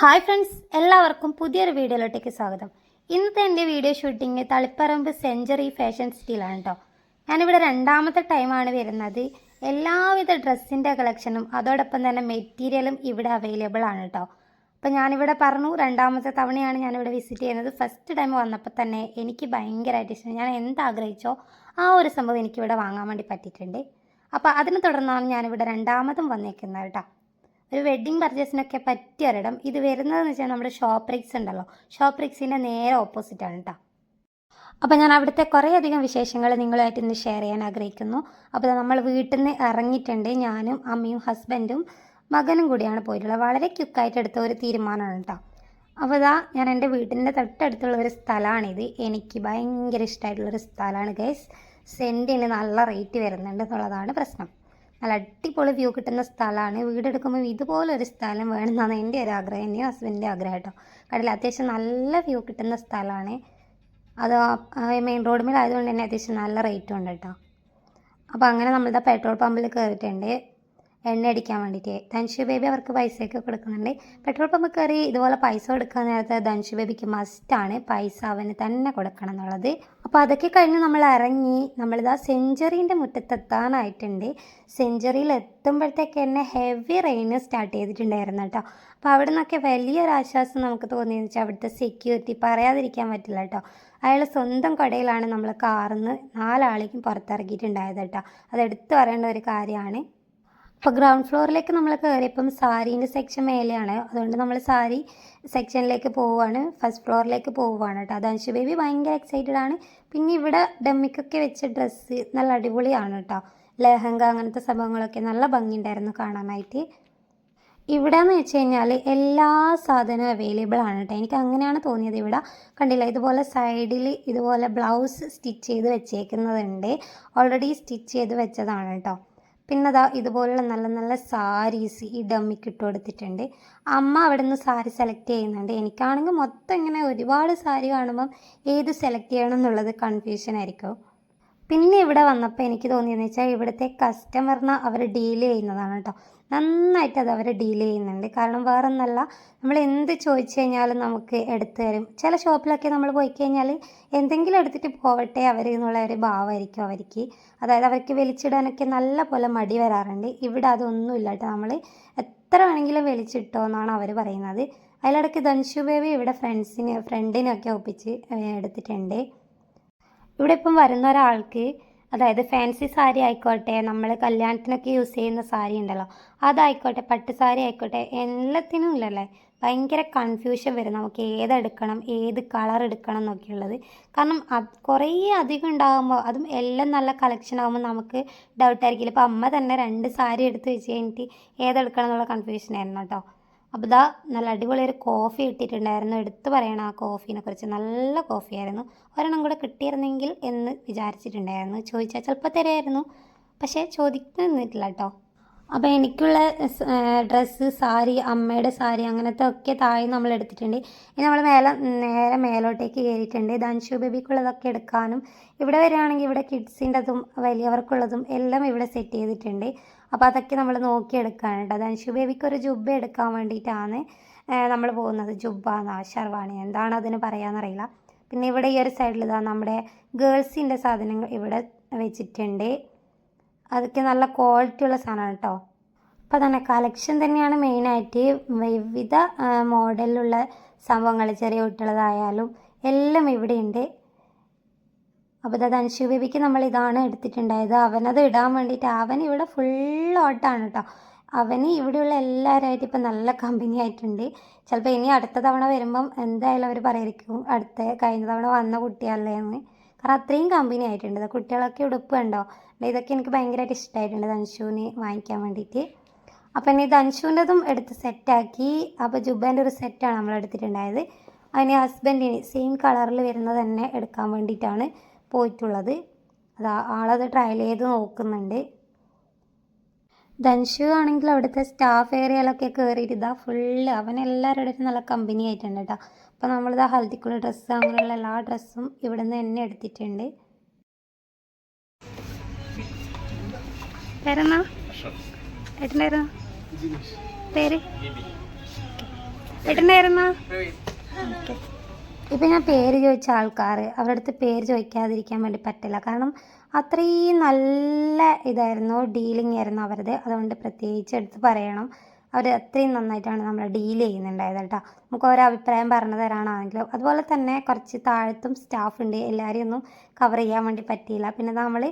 Hi friends എല്ലാവർക്കും പുതിയൊരു വീഡിയോയിലോട്ടേക്ക് സ്വാഗതം. ഇന്നത്തെ എന്റെ video shooting Taliparamba century fashion സിറ്റിയിലാണ് കേട്ടോ ഞാനിവിടെ രണ്ടാമത്തെ ടൈമാണ് വരുന്നത്. എല്ലാവിധ ഡ്രസ്സിന്റെ കളക്ഷനും അതോടൊപ്പം തന്നെ മെറ്റീരിയലും ഇവിടെ അവൈലബിൾ ആണ് കേട്ടോ അപ്പോൾ ഞാനിവിടെ പറഞ്ഞു രണ്ടാമത്തെ തവണയാണ് ഞാനിവിടെ വിസിറ്റ് ചെയ്യുന്നത്. ഫസ്റ്റ് ടൈം വന്നപ്പോൾ തന്നെ എനിക്ക് ഭയങ്കരമായിട്ട് ഇഷ്ടം. ഞാൻ എന്താഗ്രഹിച്ചോ ആ ഒരു സംഭവം എനിക്കിവിടെ വാങ്ങാൻ വേണ്ടി പറ്റിയിട്ടുണ്ട്. അപ്പോൾ അതിനെ തുടർന്നാണ് ഞാനിവിടെ രണ്ടാമതും വന്നേക്കുന്നത് കേട്ടോ ഒരു വെഡ്ഡിങ് പർച്ചേസിനൊക്കെ പറ്റിയ ഒരിടം ഇത് വരുന്നതെന്ന് വെച്ചാൽ നമ്മുടെ ഷോപ്പ് റിക്സ് ഉണ്ടല്ലോ. ഷോപ്പ് റിക്സിന്റെ നേരെ ഓപ്പോസിറ്റ് ആണ് കേട്ടോ അപ്പോൾ ഞാൻ അവിടുത്തെ കുറേയധികം വിശേഷങ്ങൾ നിങ്ങളുമായിട്ട് ഇന്ന് ഷെയർ ചെയ്യാൻ ആഗ്രഹിക്കുന്നു. അപ്പോൾ നമ്മൾ വീട്ടിൽ നിന്ന് ഇറങ്ങിയിട്ടുണ്ട്. ഞാനും അമ്മയും ഹസ്ബൻഡും മകനും കൂടിയാണ് പോയിട്ടുള്ളത്. വളരെ ക്യുക്കായിട്ട് എടുത്ത ഒരു തീരുമാനമാണ് കേട്ടോ അപ്പോൾ ഇതാ ഞാൻ എന്റെ വീട്ടിന്റെ തൊട്ടടുത്തുള്ള ഒരു സ്ഥലമാണിത്. എനിക്ക് ഭയങ്കര ഇഷ്ടമായിട്ടുള്ളൊരു സ്ഥലമാണ് ഗൈസ് സെന്റിന് നല്ല റേറ്റ് വരുന്നുണ്ട് എന്നുള്ളതാണ് പ്രശ്നം. നല്ല അടിപൊളി വ്യൂ കിട്ടുന്ന സ്ഥലമാണ്. വീടെടുക്കുമ്പോൾ ഇതുപോലൊരു സ്ഥലം വേണമെന്നാണ് എന്റെ ഒരു ആഗ്രഹം. എന്റെയും ഹസ്ബൻഡിന്റെ ആഗ്രഹം കേട്ടോ. കടലിൽ അത്യാവശ്യം നല്ല വ്യൂ കിട്ടുന്ന സ്ഥലമാണ്. അത് മെയിൻ റോഡ് മേലായതുകൊണ്ട് തന്നെ അത്യാവശ്യം നല്ല റേറ്റും ഉണ്ട് കേട്ടോ. അപ്പോൾ അങ്ങനെ നമ്മളുടെ പെട്രോൾ പമ്പിൽ കയറിയിട്ടുണ്ട്. എണ്ണ അടിക്കാൻ വേണ്ടിയിട്ട്. ധനുഷ്യ ബേബി അവർക്ക് പൈസയൊക്കെ കൊടുക്കുന്നുണ്ട്. പെട്രോൾ പമ്പ് കയറി ഇതുപോലെ പൈസ കൊടുക്കാൻ നേരത്തെ ധനുഷ്യ ബേബിക്ക് മസ്റ്റാണ് പൈസ അവന് തന്നെ കൊടുക്കണം എന്നുള്ളത്. അപ്പോൾ അതൊക്കെ കഴിഞ്ഞ് നമ്മൾ ഇറങ്ങി നമ്മളിതാ സെഞ്ചുറീന്റെ മുറ്റത്തെത്താനായിട്ടുണ്ട്. സെഞ്ചുറിയിൽ എത്തുമ്പോഴത്തേക്ക് തന്നെ ഹെവി റെയിൻ സ്റ്റാർട്ട് ചെയ്തിട്ടുണ്ടായിരുന്നു കേട്ടോ. അപ്പോൾ അവിടെ നിന്നൊക്കെ വലിയൊരു ആശ്വാസം നമുക്ക് തോന്നിയെന്ന് വെച്ചാൽ അവിടുത്തെ സെക്യൂരിറ്റി പറയാതിരിക്കാൻ പറ്റില്ല കേട്ടോ. അയാൾ സ്വന്തം കടയിലാണ് നമ്മൾ കാറിന്ന് നാലാളേക്കും പുറത്തിറക്കിയിട്ടുണ്ടായത് കേട്ടോ. അതെടുത്ത് പറയേണ്ട ഒരു കാര്യമാണ്. അപ്പോൾ ഗ്രൗണ്ട് ഫ്ലോറിലേക്ക് നമ്മൾ കയറിയപ്പം സാരീന്റെ സെക്ഷൻ മേലെയാണ്. അതുകൊണ്ട് നമ്മൾ സാരി സെക്ഷനിലേക്ക് പോവുകയാണ് ഫസ്റ്റ് ഫ്ലോറിലേക്ക് പോവുകയാണ് കേട്ടോ അതാൻഷു ബേബി ഭയങ്കര എക്സൈറ്റഡ് ആണ്. പിന്നെ ഇവിടെ ഡമ്മിക്കൊക്കെ വെച്ച ഡ്രസ്സ് നല്ല അടിപൊളിയാണ് കേട്ടോ ലെഹങ്ക അങ്ങനത്തെ സംഭവങ്ങളൊക്കെ നല്ല ഭംഗിയുണ്ടായിരുന്നു കാണാനായിട്ട്. ഇവിടെ എന്ന് വെച്ച് കഴിഞ്ഞാൽ എല്ലാ സാധനവും അവൈലബിൾ ആണ് കേട്ടോ എനിക്ക് അങ്ങനെയാണ് തോന്നിയത് ഇവിടെ. കണ്ടില്ല? ഇതുപോലെ സൈഡിൽ ഇതുപോലെ ബ്ലൗസ് സ്റ്റിച്ച് ചെയ്ത് വെച്ചേക്കുന്നതുണ്ട്. ഓൾറെഡി സ്റ്റിച്ച് ചെയ്ത് വെച്ചതാണ് കേട്ടോ പിന്നെ അതാ ഇതുപോലുള്ള നല്ല നല്ല സാരീസ് ഈ ഡമ്മിക്ക് ഇട്ട് കൊടുത്തിട്ടുണ്ട്. അമ്മ അവിടെ നിന്ന് സാരി സെലക്ട് ചെയ്യുന്നുണ്ട്. എനിക്കാണെങ്കിൽ മൊത്തം ഇങ്ങനെ ഒരുപാട് സാരി കാണുമ്പം ഏത് സെലക്ട് ചെയ്യണം എന്നുള്ളത് കൺഫ്യൂഷൻ ആയിരിക്കും. പിന്നെ ഇവിടെ വന്നപ്പോൾ എനിക്ക് തോന്നിയെന്ന് വെച്ചാൽ ഇവിടുത്തെ കസ്റ്റമറിനെ അവർ ഡീൽ ചെയ്യുന്നതാണ് കേട്ടോ നന്നായിട്ട് അത് അവർ ഡീൽ ചെയ്യുന്നുണ്ട്. കാരണം വേറെ ഒന്നല്ല നമ്മൾ എന്ത് ചോദിച്ചു കഴിഞ്ഞാലും നമുക്ക് എടുത്തു തരും. ചില ഷോപ്പിലൊക്കെ നമ്മൾ പോയി കഴിഞ്ഞാൽ എന്തെങ്കിലും എടുത്തിട്ട് പോവട്ടെ അവർ എന്നുള്ള ഒരു ഭാവമായിരിക്കും അവർക്ക്. അതായത് അവർക്ക് വലിച്ചിടാനൊക്കെ നല്ല പോലെ മടി വരാറുണ്ട്. ഇവിടെ അതൊന്നുമില്ല കേട്ടോ നമ്മൾ എത്ര വേണമെങ്കിലും വലിച്ചിട്ടോ എന്നാണ് അവർ പറയുന്നത്. അതിലിടയ്ക്ക് ധൻഷു ബേബി ഇവിടെ ഫ്രണ്ട്സിന് ഫ്രണ്ടിനൊക്കെ ഒപ്പിച്ച് എടുത്തിട്ടുണ്ട്. ഇവിടെ ഇപ്പം വരുന്ന ഒരാൾക്ക് അതായത് ഫാൻസി സാരി ആയിക്കോട്ടെ നമ്മൾ കല്യാണത്തിനൊക്കെ യൂസ് ചെയ്യുന്ന സാരി ഉണ്ടല്ലോ അതായിക്കോട്ടെ പട്ട് സാരി ആയിക്കോട്ടെ എല്ലാത്തിനും ഇല്ലല്ലേ ഭയങ്കര കൺഫ്യൂഷൻ വരും. നമുക്ക് ഏതെടുക്കണം ഏത് കളർ എടുക്കണം എന്നൊക്കെയുള്ളത്. കാരണം അത് കുറേ അധികം ഉണ്ടാകുമ്പോൾ അതും എല്ലാം നല്ല കളക്ഷൻ ആകുമ്പോൾ നമുക്ക് ഡൗട്ടായിരിക്കില്ല ഇപ്പോൾ അമ്മ തന്നെ രണ്ട് സാരി എടുത്ത് വെച്ച് കഴിഞ്ഞിട്ട് ഏതെടുക്കണം എന്നുള്ള കൺഫ്യൂഷൻ ആയിരുന്നു കേട്ടോ. അപ്പോൾ ഇതാ നല്ല അടിപൊളി ഒരു കോഫി കിട്ടിയിട്ടുണ്ടായിരുന്നു എടുത്തു പറയണം ആ കോഫീനെ കുറിച്ച്. നല്ല കോഫിയായിരുന്നു ഒരെണ്ണം കൂടെ കിട്ടിയിരുന്നെങ്കിൽ എന്ന് വിചാരിച്ചിട്ടുണ്ടായിരുന്നു. ചോദിച്ചാൽ ചിലപ്പോൾ തരുമായിരുന്നു പക്ഷേ ചോദിക്കുന്നില്ല കേട്ടോ. അപ്പോൾ എനിക്കുള്ള ഡ്രസ്സ് സാരി അമ്മയുടെ സാരി അങ്ങനത്തെ ഒക്കെ താഴെ നമ്മൾ എടുത്തിട്ടുണ്ട്. ഇനി നമ്മൾ മേലെ നേരെ മേലോട്ടേക്ക് കയറിയിട്ടുണ്ട്. ദൻഷു ബേബിക്കുള്ളതൊക്കെ എടുക്കാനും ഇവിടെ വരികയാണെങ്കിൽ ഇവിടെ കിഡ്സിന്റെതും വലിയവർക്കുള്ളതും എല്ലാം ഇവിടെ സെറ്റ് ചെയ്തിട്ടുണ്ട്. അപ്പോൾ അതൊക്കെ നമ്മൾ നോക്കിയെടുക്കുകയാണ് കേട്ടോ ധൻഷു ബേബിക്ക് ഒരു ജുബ്ബ എടുക്കാൻ വേണ്ടിയിട്ടാണ് നമ്മൾ പോകുന്നത്. ജുബ്ബ എന്നാ ഷർവാണി. എന്താണ് അതിന് പറയാമെന്നറിയില്ല പിന്നെ ഇവിടെ ഈ ഒരു സൈഡിൽ ഇതാ നമ്മുടെ ഗേൾസിന്റെ സാധനങ്ങൾ ഇവിടെ വെച്ചിട്ടുണ്ട്. അതൊക്കെ നല്ല ക്വാളിറ്റി ഉള്ള സാധനമാണ് കേട്ടോ അപ്പോൾ തന്നെ കളക്ഷൻ തന്നെയാണ് മെയിനായിട്ട് വിവിധ മോഡലിലുള്ള സംഭവങ്ങൾ. ചെറിയ കുട്ടികളതായാലും എല്ലാം ഇവിടെയുണ്ട് അപ്പോൾ അത് ധനുഷു ബേബിക്ക് നമ്മൾ ഇതാണ് എടുത്തിട്ടുണ്ടായത്. അവനത് ഇടാൻ വേണ്ടിയിട്ട് അവൻ ഇവിടെ ഫുൾ ഓട്ടാണ് കേട്ടോ അവന് ഇവിടെയുള്ള എല്ലാവരുമായിട്ട് ഇപ്പം നല്ല കമ്പനി ആയിട്ടുണ്ട്. ചിലപ്പോൾ ഇനി അടുത്ത തവണ വരുമ്പം എന്തായാലും അവർ പറയായിരിക്കും അടുത്ത കഴിഞ്ഞ തവണ വന്ന കുട്ടിയല്ലേ എന്ന്. കാരണം അത്രയും കമ്പനി ആയിട്ടുണ്ട്. കുട്ടികളൊക്കെ ഉടുപ്പ് കണ്ടോ ഇതൊക്കെ എനിക്ക് ഭയങ്കരമായിട്ട് ഇഷ്ടമായിട്ടുണ്ട് ധനുഷുവിന് വാങ്ങിക്കാൻ വേണ്ടിയിട്ട്. അപ്പം ഇനി ധനുഷുവിന്റെതും എടുത്ത് സെറ്റാക്കി അപ്പോൾ ജുബേന്റെ ഒരു സെറ്റാണ് നമ്മൾ എടുത്തിട്ടുണ്ടായത്. അതിന് ഹസ്ബൻഡിന് സെയിം കളറിൽ വരുന്നത് തന്നെ എടുക്കാൻ വേണ്ടിയിട്ടാണ്. പോയിട്ടുള്ളത്. അത് ആളത് ട്രയൽ ചെയ്ത് നോക്കുന്നുണ്ട്. ധൻഷു ആണെങ്കിൽ അവിടുത്തെ സ്റ്റാഫ് ഏരിയയിലൊക്കെ കയറിയിട്ട് ഇതാ ഫുള്ള് അവൻ എല്ലാവരുടെ നല്ല കമ്പനി ആയിട്ടുണ്ട് കേട്ടോ അപ്പോൾ നമ്മളിതാ ഹൽദിക്കുള്ള ഡ്രസ്സ് അങ്ങനെയുള്ള എല്ലാ ഡ്രസ്സും ഇവിടെ നിന്ന് തന്നെ എടുത്തിട്ടുണ്ട്. പേരെന്നാ? ഏട്ടനായിരുന്നു പേര്? ഏട്ടനായിരുന്ന ഇപ്പം ഞാൻ പേര് ചോദിച്ച ആൾക്കാർ അവരുടെ അടുത്ത് പേര് ചോദിക്കാതിരിക്കാൻ വേണ്ടി പറ്റില്ല. കാരണം അത്രയും നല്ല ഇതായിരുന്നു ഡീലിംഗ് ആയിരുന്നു അവരത്. അതുകൊണ്ട് പ്രത്യേകിച്ച് എടുത്ത് പറയണം. അവർ അത്രയും നന്നായിട്ടാണ് നമ്മൾ ഡീൽ ചെയ്യുന്നുണ്ടായത് കേട്ടോ. നമുക്ക് ഓരോ അഭിപ്രായം പറഞ്ഞു തരാനാണെങ്കിലും അതുപോലെ തന്നെ കുറച്ച് താഴത്തും സ്റ്റാഫ് ഉണ്ട്. എല്ലാവരെയും ഒന്നും കവർ ചെയ്യാൻ വേണ്ടി പറ്റിയില്ല. പിന്നെ നമ്മൾ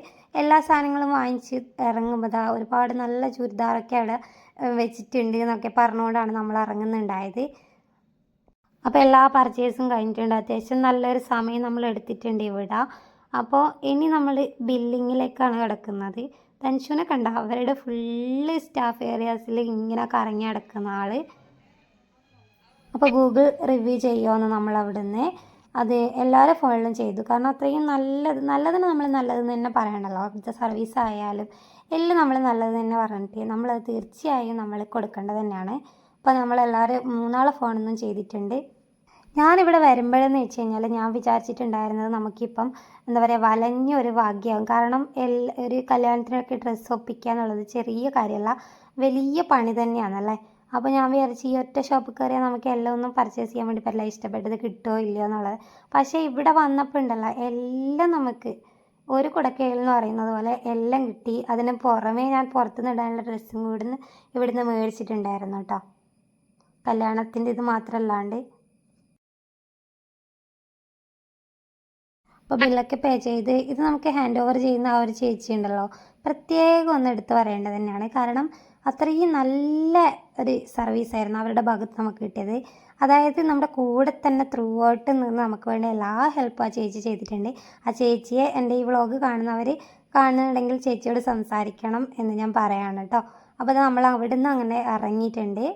എല്ലാ സാധനങ്ങളും വാങ്ങിച്ച് ഇറങ്ങുമ്പോൾ ഒരുപാട് നല്ല ചുരിദാറൊക്കെ അവിടെ വെച്ചിട്ടുണ്ട് എന്നൊക്കെ പറഞ്ഞുകൊണ്ടാണ് നമ്മൾ ഇറങ്ങുന്നുണ്ടായത്. അപ്പോൾ എല്ലാ പർച്ചേസും കഴിഞ്ഞിട്ടുണ്ട്. അത്യാവശ്യം നല്ലൊരു സമയം നമ്മൾ എടുത്തിട്ടുണ്ട് ഇവിടെ. അപ്പോൾ ഇനി നമ്മൾ ബില്ലിങ്ങിലേക്കാണ് കിടക്കുന്നത്. തൻഷുനെ കണ്ട അവരുടെ ഫുള്ള് സ്റ്റാഫ് ഏരിയാസിൽ ഇങ്ങനെ കറങ്ങി കിടക്കുന്ന ആൾ അപ്പോൾ ഗൂഗിൾ റിവ്യൂ ചെയ്യുമെന്ന് നമ്മൾ അവിടുന്ന്. അത് എല്ലാവരും ഫോണിലും ചെയ്തു. കാരണം അത്രയും നല്ലത് നല്ലതിന് നമ്മൾ നല്ലതെന്ന് തന്നെ പറയണല്ലോ. അവിടുത്തെ സർവീസ് ആയാലും എല്ലാം നമ്മൾ നല്ലത് തന്നെ പറഞ്ഞിട്ട് നമ്മളത് തീർച്ചയായും നമ്മൾ കൊടുക്കേണ്ടത് തന്നെയാണ്. അപ്പോൾ നമ്മളെല്ലാവരും മൂന്നാളെ ഫോണൊന്നും ചെയ്തിട്ടുണ്ട്. ഞാനിവിടെ വരുമ്പോഴെന്ന് വെച്ച് കഴിഞ്ഞാൽ ഞാൻ വിചാരിച്ചിട്ടുണ്ടായിരുന്നത് നമുക്കിപ്പം എന്താ പറയുക വലഞ്ഞ ഒരു ഭാഗ്യമാകും കാരണം ഒരു കല്യാണത്തിനൊക്കെ ഡ്രസ്സ് ഒപ്പിക്കുക എന്നുള്ളത് ചെറിയ കാര്യമല്ല വലിയ പണി തന്നെയാണല്ലേ? അപ്പോൾ ഞാൻ വിചാരിച്ചു ഈ ഒറ്റ ഷോപ്പിൽ കയറിയാൽ നമുക്ക് എല്ലാം ഒന്നും പർച്ചേസ് ചെയ്യാൻ വേണ്ടി പറ്റില്ല. ഇഷ്ടപ്പെട്ടത് കിട്ടുമോ ഇല്ലയോ എന്നുള്ളത്. പക്ഷേ ഇവിടെ വന്നപ്പോൾ ഉണ്ടല്ലോ എല്ലാം നമുക്ക് ഒരു കുടക്കയിൽ എന്ന് പറയുന്നത് പോലെ എല്ലാം കിട്ടി. അതിന് പുറമേ ഞാൻ പുറത്തുനിന്ന് ഇടാനുള്ള ഡ്രസ്സും കൂടുന്ന് ഇവിടുന്ന് മേടിച്ചിട്ടുണ്ടായിരുന്നു കേട്ടോ. കല്യാണത്തിന്റെ ഇത് മാത്രമല്ലാണ്ട്. അപ്പോൾ ബില്ലൊക്കെ പേ ചെയ്ത് ഇത് നമുക്ക് ഹാൻഡ് ഓവർ ചെയ്യുന്ന ആ ഒരു ചേച്ചി ഉണ്ടല്ലോ. പ്രത്യേകം ഒന്ന് എടുത്തു പറയേണ്ടത് തന്നെയാണ്. കാരണം അത്രയും നല്ല ഒരു സർവീസ് ആയിരുന്നു അവരുടെ ഭാഗത്ത് നമുക്ക് കിട്ടിയത്. അതായത് നമ്മുടെ കൂടെ തന്നെ ത്രൂ ഔട്ട് നിന്ന് നമുക്ക് വേണ്ട എല്ലാ ഹെൽപ്പും ആ ചേച്ചി ചെയ്തിട്ടുണ്ട്. ആ ചേച്ചിയെ എന്റെ ഈ വ്ളോഗ് കാണുന്നവർ കാണുന്നുണ്ടെങ്കിൽ ചേച്ചിയോട് സംസാരിക്കണം എന്ന് ഞാൻ പറയാണ് കേട്ടോ അപ്പോൾ നമ്മൾ അവിടുന്ന് അങ്ങനെ ഇറങ്ങിയിട്ടുണ്ട്.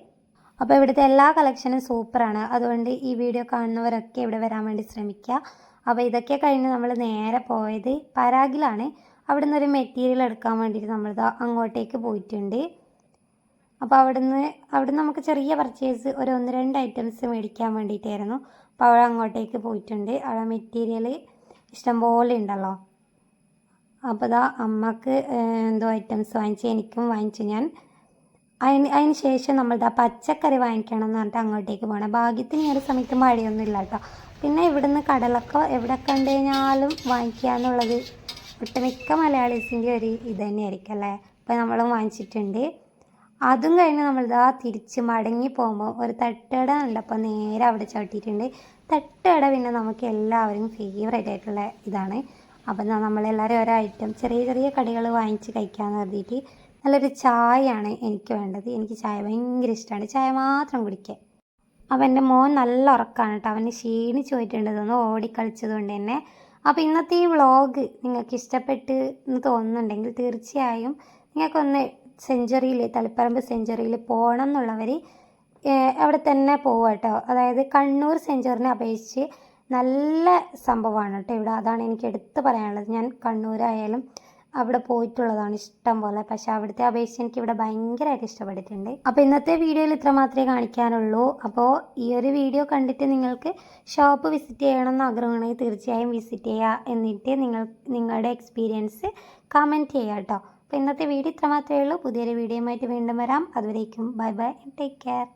അപ്പോൾ ഇവിടുത്തെ എല്ലാ കളക്ഷനും സൂപ്പറാണ് അതുകൊണ്ട് ഈ വീഡിയോ കാണുന്നവരൊക്കെ ഇവിടെ വരാൻ വേണ്ടി ശ്രമിക്കുക. അപ്പോൾ ഇതൊക്കെ കഴിഞ്ഞ് നമ്മൾ നേരെ പോയത് പരാഗിലാണ്. അവിടുന്ന് ഒരു മെറ്റീരിയൽ എടുക്കാൻ വേണ്ടിയിട്ട് നമ്മൾ അങ്ങോട്ടേക്ക് പോയിട്ടുണ്ട്. അപ്പോൾ അവിടുന്ന് അവിടുന്ന് നമുക്ക് ചെറിയ പർച്ചേസ് ഒരു ഒന്ന് രണ്ട് ഐറ്റംസ് മേടിക്കാൻ വേണ്ടിയിട്ടായിരുന്നു. അപ്പോൾ അവിടെ അങ്ങോട്ടേക്ക് പോയിട്ടുണ്ട്. അവിടെ മെറ്റീരിയൽ ഇഷ്ടംപോലെ ഉണ്ടല്ലോ. അപ്പോൾ ഇതാ അമ്മയ്ക്ക് എന്തോ ഐറ്റംസ് വാങ്ങിച്ച് എനിക്കും വാങ്ങിച്ചു ഞാൻ. അതിന് അതിന് ശേഷം നമ്മളിതാ പച്ചക്കറി വാങ്ങിക്കണം എന്ന് പറഞ്ഞിട്ട് അങ്ങോട്ടേക്ക് പോകണം. ഭാഗ്യത്തിന് ഈ ഒരു സമയത്ത് മഴയൊന്നും ഇല്ല കേട്ടോ പിന്നെ ഇവിടുന്ന് കടലൊക്കെ എവിടെ കണ്ടു കഴിഞ്ഞാലും വാങ്ങിക്കുക എന്നുള്ളത് ഒട്ടുമിക്ക മലയാളീസിന്റെ ഒരു ഇത് തന്നെയായിരിക്കും അല്ലേ? അപ്പോൾ നമ്മളും വാങ്ങിച്ചിട്ടുണ്ട്. അതും കഴിഞ്ഞ് നമ്മളിതാ തിരിച്ച് മടങ്ങി പോകുമ്പോൾ ഒരു തട്ടുകട ഉണ്ട് അപ്പോൾ നേരെ അവിടെ ചവിട്ടിയിട്ടുണ്ട്. തട്ടുകട പിന്നെ നമുക്ക് എല്ലാവരും ഫേവറേറ്റ് ആയിട്ടുള്ള ഇതാണ്. അപ്പം നമ്മളെല്ലാവരും ഓരോ ഐറ്റം ചെറിയ ചെറിയ കടികൾ വാങ്ങിച്ച് കഴിക്കാമെന്ന് കരുതിയിട്ട് നല്ലൊരു ചായയാണ് എനിക്ക് വേണ്ടത്. എനിക്ക് ചായ ഭയങ്കര ഇഷ്ടമാണ്. ചായ മാത്രം കുടിക്കാൻ അപ്പം എന്റെ മോൻ നല്ല ഉറക്കമാണ് കേട്ടോ. അവന് ക്ഷീണിച്ച് പോയിട്ടുണ്ട്. തോന്നുന്നു ഓടിക്കളിച്ചത് കൊണ്ട് തന്നെ. അപ്പോൾ ഇന്നത്തെ ഈ വ്ളോഗ് നിങ്ങൾക്ക് ഇഷ്ടപ്പെട്ട് എന്ന് തോന്നുന്നുണ്ടെങ്കിൽ തീർച്ചയായും നിങ്ങൾക്കൊന്ന് സെഞ്ചുറിയിൽ തളിപ്പറമ്പ് സെഞ്ചുറിയിൽ പോകണം എന്നുള്ളവർ അവിടെ തന്നെ പോവുക കേട്ടോ. അതായത് കണ്ണൂർ സെഞ്ചുറിനെ അപേക്ഷിച്ച് നല്ല സംഭവമാണ് കേട്ടോ ഇവിടെ. അതാണ് എനിക്ക് എടുത്തു പറയാനുള്ളത്. ഞാൻ കണ്ണൂരായാലും അവിടെ പോയിട്ടുള്ളതാണ് ഇഷ്ടം പോലെ. പക്ഷെ അവിടുത്തെ അപേക്ഷിച്ച് എനിക്ക് ഇവിടെ ഭയങ്കരമായിട്ട് ഇഷ്ടപ്പെട്ടിട്ടുണ്ട്. അപ്പോൾ ഇന്നത്തെ വീഡിയോയിൽ ഇത്ര മാത്രമേ കാണിക്കാനുള്ളൂ. അപ്പോൾ ഈ ഒരു വീഡിയോ കണ്ടിട്ട് നിങ്ങൾക്ക് ഷോപ്പ് വിസിറ്റ് ചെയ്യണം എന്ന് ആഗ്രഹമാണെങ്കിൽ തീർച്ചയായും വിസിറ്റ് ചെയ്യുക എന്നിട്ട് നിങ്ങൾ നിങ്ങളുടെ എക്സ്പീരിയൻസ് കമന്റ് ചെയ്യുക കേട്ടോ. അപ്പോൾ ഇന്നത്തെ വീഡിയോ ഇത്ര മാത്രമേ ഉള്ളൂ. പുതിയൊരു വീഡിയോയുമായിട്ട് വീണ്ടും വരാം. അതുവരേക്കും ബൈ ബൈ. Take care.